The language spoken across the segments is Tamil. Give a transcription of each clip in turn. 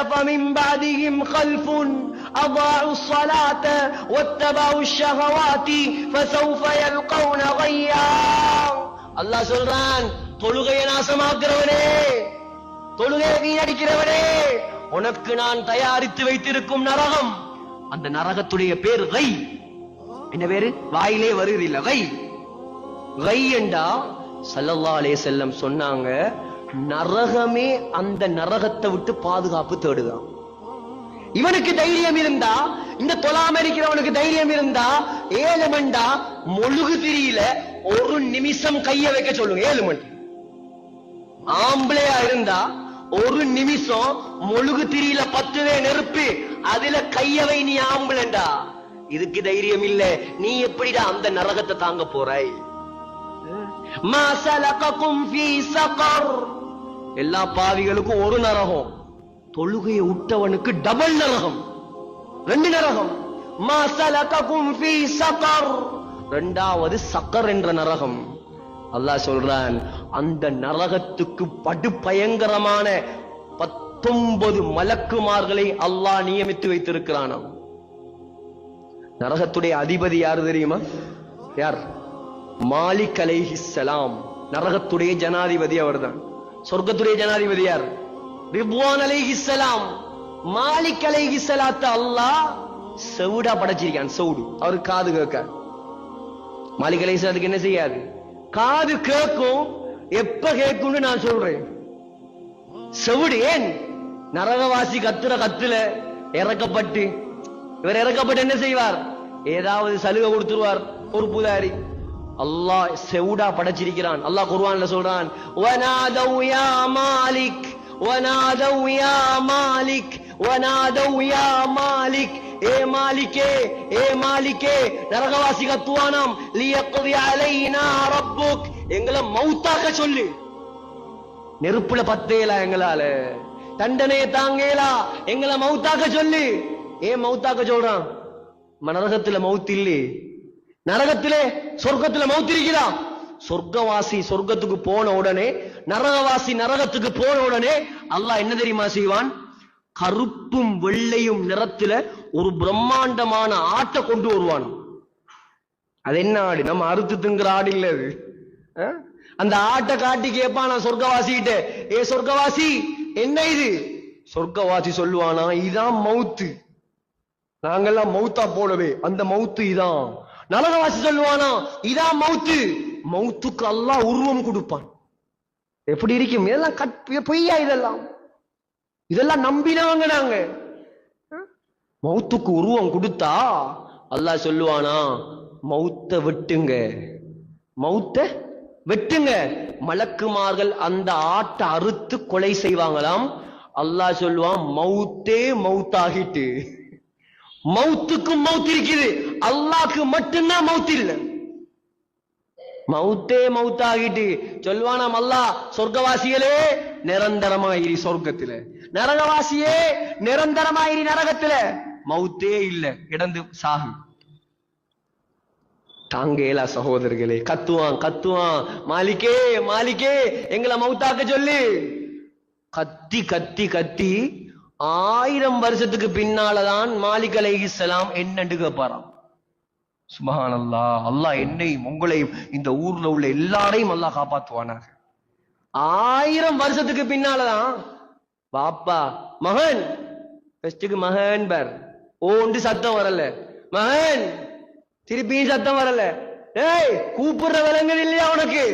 خلف من بعدهم خلف أضاعوا الصلاة واتبعوا الشهوات فسوف يلقون غيا அல்லாஹ் சொல்றான் தொழுகையை நாசமாக்குறவனே தொழுகையை வீணடிக்கிறவனே உனக்கு நான் தயாரித்து வைத்திருக்கும் நரகம் அந்த நரகத்துடைய பேர் ரை என்ன பேரு வாயிலே வருகிறது இல்ல ரை ரை என்றா சல்லல்லா அலைஹி செல்லம் சொன்னாங்க நரகமே அந்த நரகத்தை விட்டு பாதுகாப்பு தேடுதான் இவனுக்கு தைரியம் இருந்தா இந்த தொழாம இருக்கிறவனுக்கு தைரியம் இருந்தா ஏழு மண்டா மொழுகு திரியில ஒரு நிமிஷம் கைய வைக்க சொல்லுங்க ஏழு மணி ஆம்பளையா இருந்தா ஒரு நிமிஷம் மொழுகு திரியில பத்துவே நெருப்பு அதுல கைய வை நீ ஆம்பளண்டா இதுக்கு தைரியம் இல்ல நீ எப்படிடா அந்த நரகத்தை தாங்க போறாய் ما سلككم في سقر எல்லா பாவிகளுக்கும் ஒரு நரகம். தொழுகையை விட்டவனுக்கு டபுள் நரகம். ரெண்டு நரகம். ரெண்டாவது சக்கர் என்ற நரகம். அல்லாஹ் சொல்றான் அந்த நரகத்துக்கு படு பயங்கரமான பத்தொன்பது மலக்குமார்களை அல்லாஹ் நியமித்து வைத்திருக்கிறானாம் நரகத்துடைய அதிபதி யார் தெரியுமா? யார்? மாலிக் அலைஹிஸ்லாம் நரகத்துடைய ஜனாதிபதி அவர்தான். சொர்க்கத்துடைய ஜனாதிபதி யார்? ரிப்வான் அலைஹிஸ்ஸலாம் மாலிக் அலைஹிஸ்ஸலாத்த அல்லாஹ் செவுடா படைச்சிருக்கான் செவுடு. அவர் காது கேட்க. மாலிக் அலைஹிஸ்ஸலாத்துக்கு என்ன செய்யாது? காது கேட்கும் எப்ப கேட்கும்னு நான் சொல்றேன். செவுடு ஏன்? நரகவாசி கத்துற கத்துல இறக்கப்பட்டு இவர் இறக்கப்பட்டு என்ன செய்வார்? ஏதாவது சலுகை கொடுத்துருவார் ஒரு புதாரி. அல்லாஹ் செவுடா படைச்சிருக்கிறான். அல்லாஹ் குர்வான்ல சொல்றான் வனாதவ் யா மாலிக் வனாதவ் யா மாலிக் வனாதவ் யா மாலிக். ஏ மாலிகே ஏ மாலிகே நரகவாசி கத்துவானாம் லியக்தி அலைனா ரப்புக். எங்களை மௌத்தாக்க சொல்லு. நெருப்புல பத்தேலா எங்களால. தண்டனையை தாங்கேலா. எங்களை மௌத்தாக்க சொல்லு. ஏன் மௌத்தாக்க சொல்றான்? ம- நரகத்துல மவுத் இல்லையே நரகத்திலே சொர்க்கத்துல மவுத் இருக்கிறா சொர்க்கவாசி சொர்க்கத்துக்கு போன உடனே நரகவாசி நரகத்துக்கு போன உடனே அல்லாஹ் என்ன தெரியுமா செய்வான்? கருப்பும் வெள்ளையும் நிறத்துல ஒரு பிரம்மாண்டமான ஆட்டை கொண்டு வருவான். அது என்ன ஆடு? நம்ம அறுத்து திங்குற ஆடு இல்ல அது. அந்த ஆட்டை காட்டி கேட்பான் நான் சொர்க்கவாசிகிட்ட. ஏ சொர்க்கவாசி என்ன இது? சொர்க்கவாசி சொல்லுவானா இதான் மவுத்து. நாங்கெல்லாம் மௌத்தா போலவே அந்த மௌத்து இதான். நரகவாசி சொல்லுவானா? இதா மௌத்து. மௌத்துக்கு அல்லாஹ் உருவம் கொடுப்பான். எப்படி இருக்கும்? இதெல்லாம் கட் பொய்யா இதெல்லாம்? இதெல்லாம் நம்பினாங்க நாங்க. மவுத்துக்கு உருவம் கொடுத்தா அல்லாஹ் சொல்லுவானா மௌத்த வெட்டுங்க. மௌத்த வெட்டுங்க. மலக்குமார்கள் அந்த ஆட்டை அறுத்து கொலை செய்வாங்களாம். அல்லாஹ் சொல்லுவான் மௌத்தே மவுத்தாகிட்டு மௌத்துக்கும் மௌத் இருக்குது. அல்லாக்கு மட்டும்தான் மௌத் இல்ல. மௌத்தே மௌத்தாகிட்டு சொல்வானாம் அல்லா சொர்க்கவாசிகளே நிரந்தரமாயிரி சொர்க்கத்துல. நரகவாசியே நிரந்தரமாயிரி நரகத்துல. மௌத்தே இல்ல இடந்து சாகு. தாங்கேலா சகோதரர்களே கத்துவான் கத்துவான். மாலிக்கே மாலிக்கே எங்களை மௌத்தாக்க சொல்லு. கத்தி கத்தி கத்தி ஆயிரம் வருஷத்துக்கு பின்னாலதான் மாலிக் அலைஹிஸ்ஸலாம் என்னண்டு கேட்பாராம் சுபஹான் அல்லா அல்லாஹ் என்னையும் உங்களையும் இந்த ஊர்ல உள்ள எல்லாரையும் அல்லாஹ் காப்பாத்துவானாக ஆயிரம் வருஷத்துக்கு பின்னாலதான் பாப்பா மகன் ஃபர்ஸ்டுக்கு மகன் பர். ஓண்டு சத்தம் வரல. மகன் திருப்பியும் சத்தம் வரல. ஏய் கூப்பிடுற விலங்குது இல்லையா உனக்கு?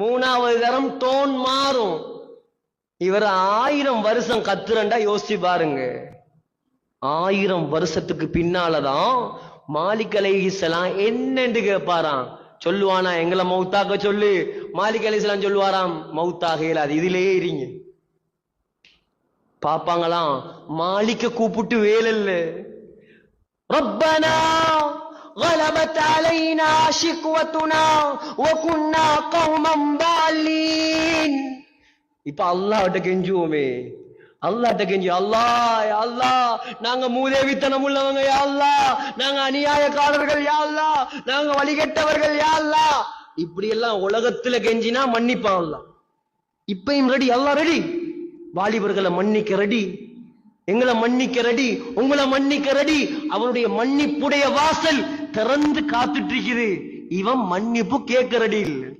மூணாவது தரம் டோன் மாறும். இவர் ஆயிரம் வருஷம் கத்துறண்டா யோசிச்சு பாருங்க. ஆயிரம் வருஷத்துக்கு பின்னாலதான் மாலிக் அலைஹிஸ்ஸலாம் என்னன்னு கேட்பாராம் சொல்லுவானா எங்களை மௌத்தாக்க சொல்லு மாலிக் அலைஹிஸ்ஸலாம் சொல்லுவாராம் மௌத்தாக இயலாது இதுலயே இருங்க பாப்பாங்களாம் மாலிக்க கூப்பிட்டு வேலல்ல ربنا غلبت علينا شقوتنا وكنا قوما ضالين இப்ப அல்லாஹ்ட்ட கெஞ்சுவோமே அல்லாட்ட கெஞ்சி அல்லாஹ் அல்லா நாங்க மூதேவித்தனம் உள்ளவங்க யாழ்லா நாங்க அநியாயக்காரர்கள் யாழ்லா நாங்க வழிகெட்டவர்கள் யாழ்லா இப்படி எல்லாம் உலகத்துல கெஞ்சினா மன்னிப்பான் இப்பயும் ரெடி எல்லாம் ரெடி வாலிபர்களை மன்னிக்க ரெடி எங்களை மன்னிக்க ரெடி உங்களை மன்னிக்க ரெடி அவனுடைய மன்னிப்புடைய வாசல் திறந்து காத்துட்டு இருக்குது. இவன் மன்னிப்பு கேட்க ரெடி இல்லை.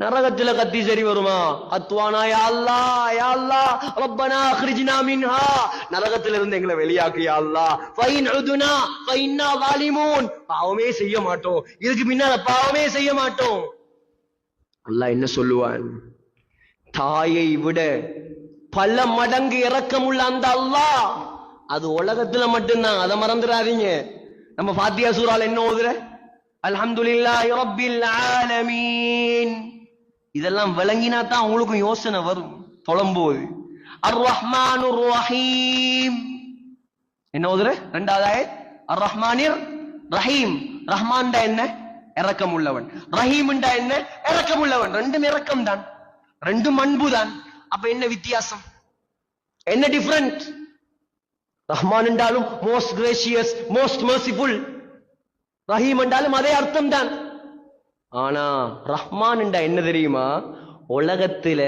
நரகத்துல கத்தி சரி வருமா? அத்வானா யா அல்லா ரப்பனா அக்ரிஜ்னா மின்ஹா. நரகத்துல இருந்து எங்களை வெளியாக்கு யாழ்லா ஃபைன் உதுனா ஃபைன்னா வாலிமூன். பாவமே செய்ய மாட்டோம். இதுக்கு பின்னால பாவமே செய்ய மாட்டோம். அல்லாஹ் என்ன சொல்லுவான்? தாயை விட பல மடங்கு இரக்கமுள்ள அந்த அல்லாஹ் அது உலகத்துல மட்டும்தான். அதை மறந்துடாதீங்க. நம்ம பாத்தியா சூறால் என்ன ஓதுற? அல்ஹம்துலில்லாஹி ரப்பில் ஆலமீன். இதெல்லாம் விளங்கினா தான் அவங்களுக்கும் யோசனை வரும். தொழம்போது அர் ரஹ்மானு ரஹீம் என்ன ஓதுற ரெண்டாவது ஆயத். அர் ரஹ்மானிர் ரஹீம் ரஹ்மான்டா என்ன? இறக்கம் உள்ளவன் ரஹீம்டா என்ன? இறக்கம் உள்ளவன் ரெண்டும் இறக்கம் தான் ரெண்டும் அன்பு தான் அப்ப என்ன வித்தியாசம்? என்ன டிஃபரண்ட் ரஹ்மான் என்றாலும் most gracious most merciful Rahim என்றாலும் அதே அர்த்தம் தான் ஆனா ரஹ்மான் என்ன தெரியுமா? உலகத்துல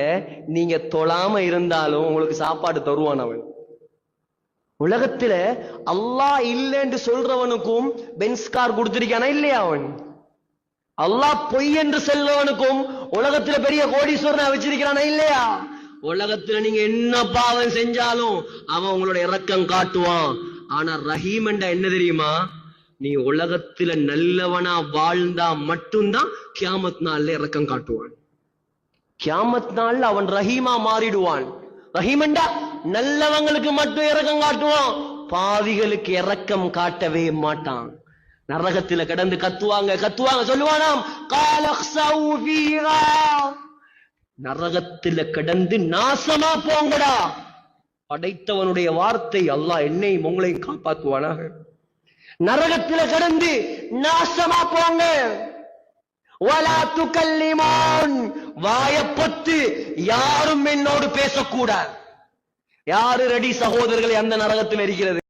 நீங்க தொழாம இருந்தாலும் உங்களுக்கு சாப்பாடு தருவான் அவன். உலகத்துல அல்லாஹ் இல்லைன்னு சொல்றவனுக்கும் பென்ஸ் கார் கொடுத்திருக்கானா இல்லையா அவன்? அல்லாஹ் பொய் என்று செல்றவனுக்கும் உலகத்துல பெரிய கோடீஸ்வரனை வச்சிருக்கிறானா இல்லையா? உலகத்துல நீங்க என்ன பாவம் செஞ்சாலும் அவன் உங்களோட இறக்கம் காட்டுவான். ஆனா ரஹீம் என்றா என்ன தெரியுமா? நீ உலகத்துல நல்லவனா வாழ்ந்தா மட்டும்தான் கியாமத் நாள்ல இறக்கம் காட்டுவான். கியாமத் நாள்ல அவன் ரஹீமா மாறிடுவான். ரஹீமண்டா நல்லவங்களுக்கு மட்டும் இறக்கம் காட்டுவான். பாவிகளுக்கு இறக்கம் காட்டவே மாட்டான். நரகத்துல கிடந்து கத்துவாங்க கத்துவாங்க. சொல்லுவானாம் நரகத்துல கிடந்து நாசமா போங்கடா. படைத்தவனுடைய வார்த்தை அல்லாஹ் என்னையும் உங்களையும் காப்பாத்துவானாக. நரகத்தில கடந்து நாசமா போங்க வலா துக்கல்லிமோன் வாயப்பத்து யாரும் என்னோடு பேசக்கூடாது. யாரு ரெடி சகோதரர்களை அந்த நரகத்தில் இருக்கிறது